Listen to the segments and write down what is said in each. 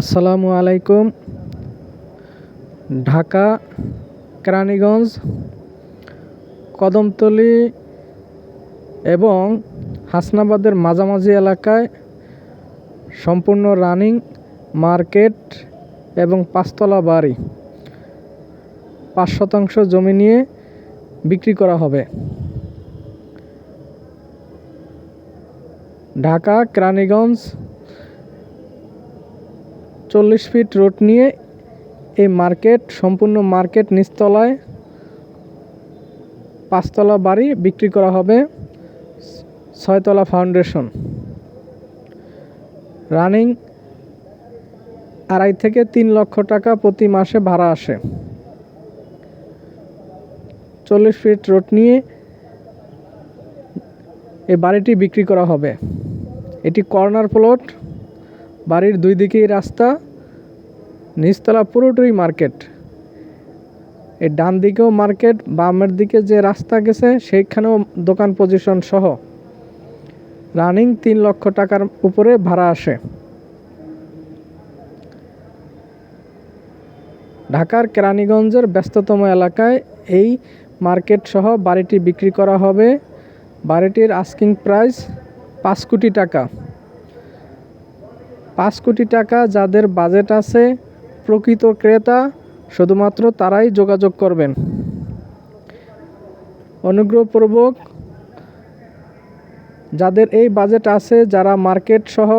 আসসালামু আলাইকুম। ঢাকা, কেরানীগঞ্জ, কদমতলী এবং হাসনাবাদের মাঝামাঝি এলাকায় সম্পূর্ণ রানিং মার্কেট এবং পাঁচতলা বাড়ি। পাঁচ শতাংশ জমি নিয়ে বিক্রি করা হবে। ঢাকা, কেরানীগঞ্জ চল্লিশ ফিট রোড নিয়ে এই মার্কেট, সম্পূর্ণ মার্কেট নিচতলায় পাঁচতলা বাড়ি বিক্রি করা হবে, ছয়তলা ফাউন্ডেশন। রানিং আড়াই থেকে তিন লক্ষ টাকা প্রতি মাসে ভাড়া আসে। চল্লিশ ফিট রোড নিয়ে এই বাড়িটি বিক্রি করা হবে। এটি কর্নার প্লট, বাড়ির দুই দিকেই রাস্তা। নিচতলা পুরোটাই মার্কেট। এর ডান দিকেও মার্কেট, বামের দিকে যে রাস্তা গেছে, সেইখানেও দোকান পজিশন সহ। রানিং তিন লক্ষ টাকার উপরে ভাড়া আসে। ঢাকার কেরানীগঞ্জের ব্যস্ততম এলাকায় এই মার্কেট সহ বাড়িটি বিক্রি করা হবে। বাড়িটির আস্কিং প্রাইস পাঁচ কোটি টাকা। পাঁচ কোটি টাকা যাদের বাজেট আছে প্রকৃত ক্রেতা, শুধুমাত্র তারাই যোগাযোগ করবেন। অনুগ্রহপূর্বক যাদের এই বাজেট আছে, যারা মার্কেট সহ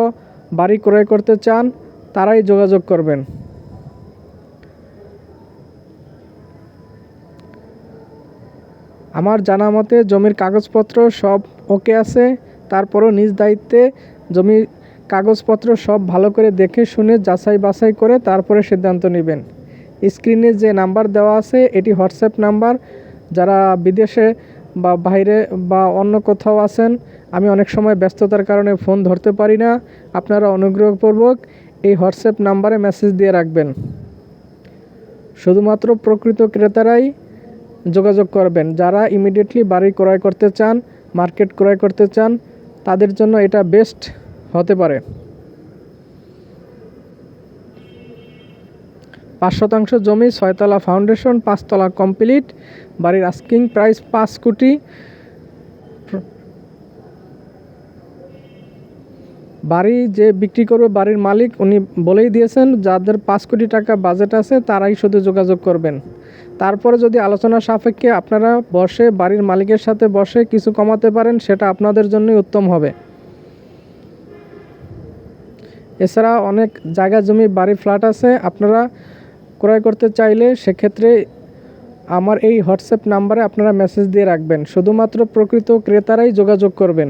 বাড়ি ক্রয় করতে চান, তারাই যোগাযোগ করবেন। আমার জানা মতে, জমির কাগজপত্র সব ওকে আছে, তারপরও নিজ দায়িত্বে জমির কাগজপত্র সব ভালো করে দেখে শুনে যাচাই বাছাই করে তারপরে সিদ্ধান্ত নেবেন। স্ক্রিনে যে নাম্বার দেওয়া আছে, এটি হোয়াটসঅ্যাপ নাম্বার। যারা বিদেশে বা বাইরে বা অন্য কোথাও আছেন, আমি অনেক সময় ব্যস্ততার কারণে ফোন ধরতে পারি না। আপনারা অনুগ্রহপূর্বক এই হোয়াটসঅ্যাপ নাম্বারে মেসেজ দিয়ে রাখবেন। শুধুমাত্র প্রকৃত ক্রেতারাই যোগাযোগ করবেন। যারা ইমিডিয়েটলি বাড়ি ক্রয় করতে চান, মার্কেট ক্রয় করতে চান, তাদের জন্য এটা বেস্ট। হতে পারে। পাঁচ শতাংশ জমি, ছয়তলা ফাউন্ডেশন, পাঁচতলা কমপ্লিট। বাড়ির আস্কিং প্রাইস পাঁচ কোটি। বাড়ি যে বিক্রি করবে বাড়ির মালিক, উনি বলেই দিয়েছেন, যাদের পাঁচ কোটি টাকা বাজেট আছে, তারাই শুধু যোগাযোগ করবেন। তারপরে যদি আলোচনা সাপেক্ষে আপনারা বসে, বাড়ির মালিকের সাথে বসে কিছু কমাতে পারেন, সেটা আপনাদের জন্যই উত্তম হবে। এছাড়া অনেক জায়গা জমি, বাড়ি, ফ্ল্যাট আছে, আপনারা ক্রয় করতে চাইলে সেক্ষেত্রে আমার এই হোয়াটসঅ্যাপ নাম্বারে আপনারা মেসেজ দিয়ে রাখবেন। শুধুমাত্র প্রকৃত ক্রেতারাই যোগাযোগ করবেন।